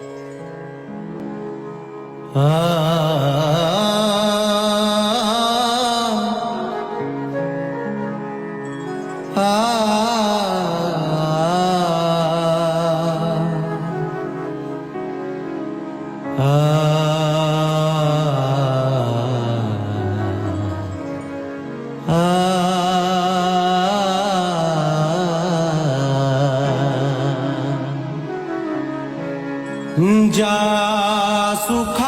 Ah जा सुखा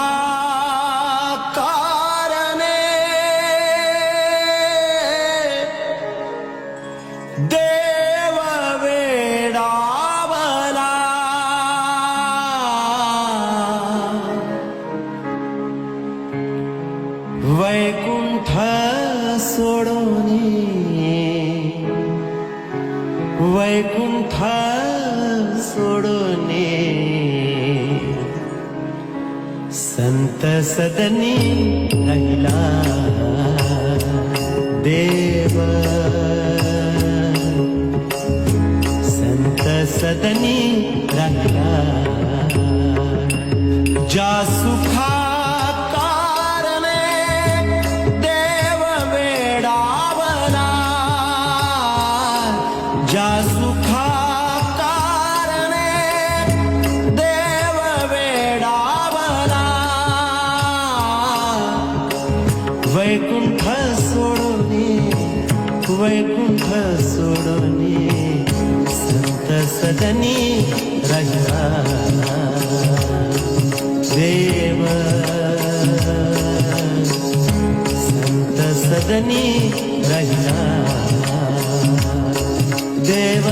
चित्त सदनी राहिला देव। संत सदनी राहिला। जा सुखा जा सुखा ಬೆಸಗನಿ ದೇವ ಸಂತಸದನಿ ರಹ ದೇವ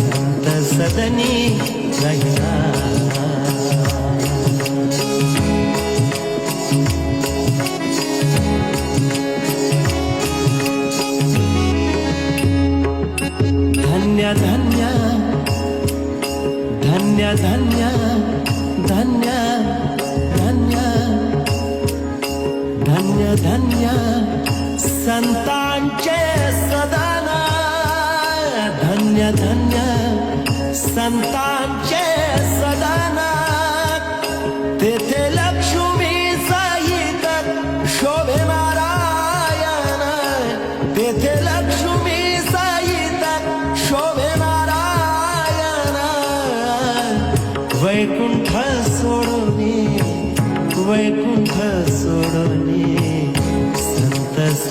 ಸಂತಸದನಿ ರಹ ధన్య ధన్య ధన్య ధన్య ధన్య ధన్య ధన్య. సంతాంచే సదన ధన్య ధన్య సంతాన్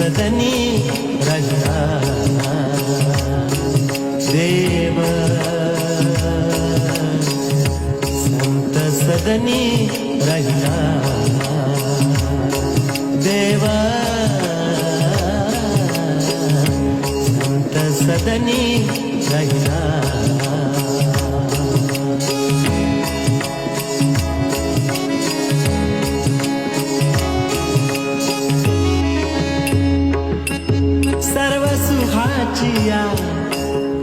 ఉన్నదని రంగా దేవ. సంతసదని రంగా దేవ. సంతసదని రంగా आमचिया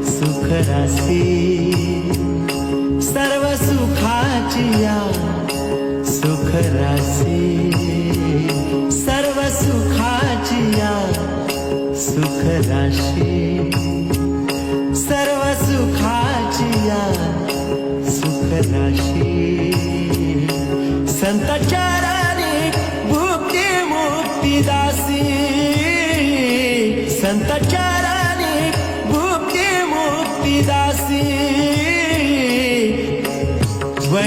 सुखरासी सर्व सुखाचिया सुखरासी सर्व सुखाचिया सुखराशी सर्व सुखाचिया सुखराशी संतचाराणी भुक्ती मुक्ती दासी संतचार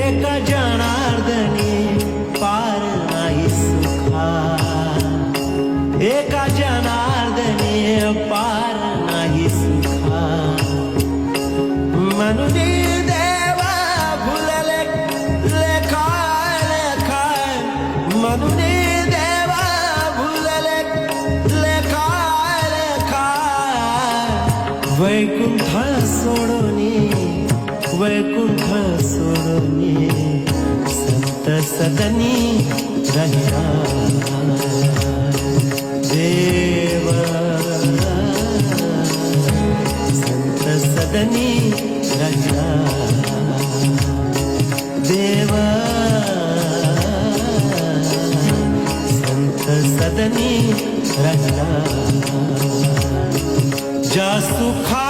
एका जनार्दने पार नाही सुखा. एका जनार्दने पार नाही सुखा. म्हणून देवा फुलले लेखाय लेखाय म्हणून देवा फुलले लेखाय लेखाय वैकुंठ सोडून वैकुंठ सोडोनी संत सदनी रहिला देव। संत सदनी रहिला देव। संत सदनी रहिला जा सुखा